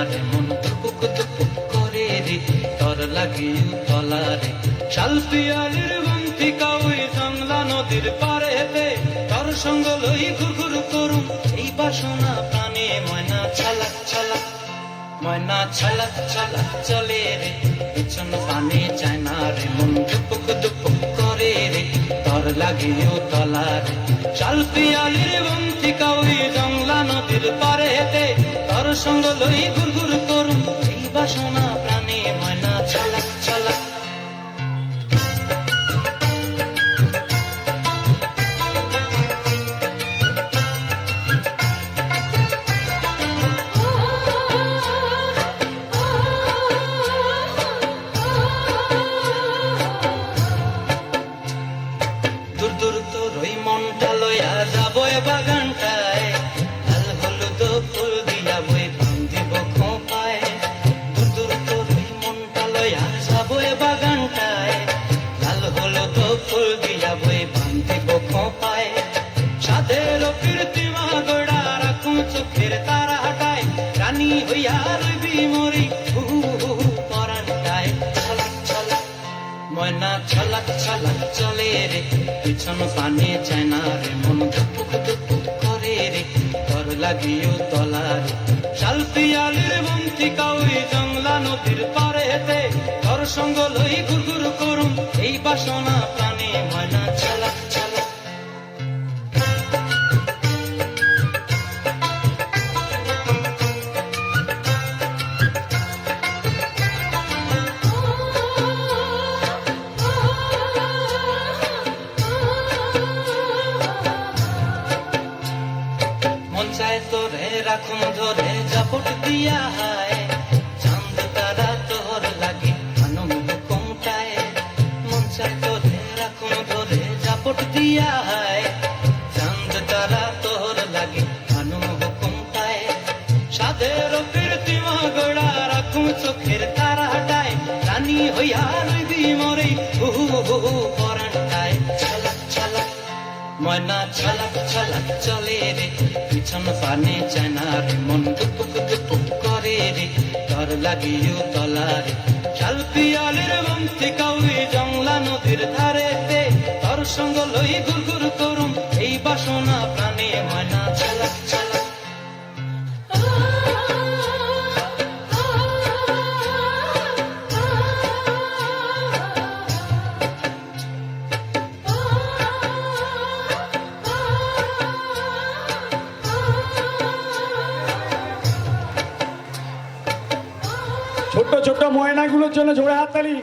আমার মন টুকুক টুকুক করে রে তর লাগে কাউই জংলা নদীর পারে তর সঙ্গ লই করুম এই বাসনা প্রাণে। ময়না ছালাক ছালাক ময়না ছালাক ছালাক চলে রে, পিছন পানে যায় না রে। মন টুকুক টুকুক করে রে তর লাগে তলা রে শাল কাউই জংলা নদীর পারে হে সঙ্গ লই এই ময়না ছলক ছলক চলে রে। পিছন পানে চায় না রে, মন দুপুক দুপুক করে রে। তর লাগিও বন্তি কাউই জংলা নদীর পারেতে সঙ্গ লই ঘুরঘুর করুম এই বাসনা রাখুন ধরে জাপট দিয়া হায়। চাঁদ তারা তোর লাগে আনন্দ কমটায় মন চায় তোরে রাখুন ধরে জাপট দিয়া হায়। ময়না ছলক ছলক চলে রে, পিছন পানে চায়না রে, মন দুপুক দুপুক করে রে তর লাগিও তলার শাল পিয়ালের বন্তি কাউরি জংলা নদীর ধারে তে তর সঙ্গ লই ঘুরঘুর ছোট্ট ছোট্ট ময়নাগুলোর জন্য জোড়ে হাততালি।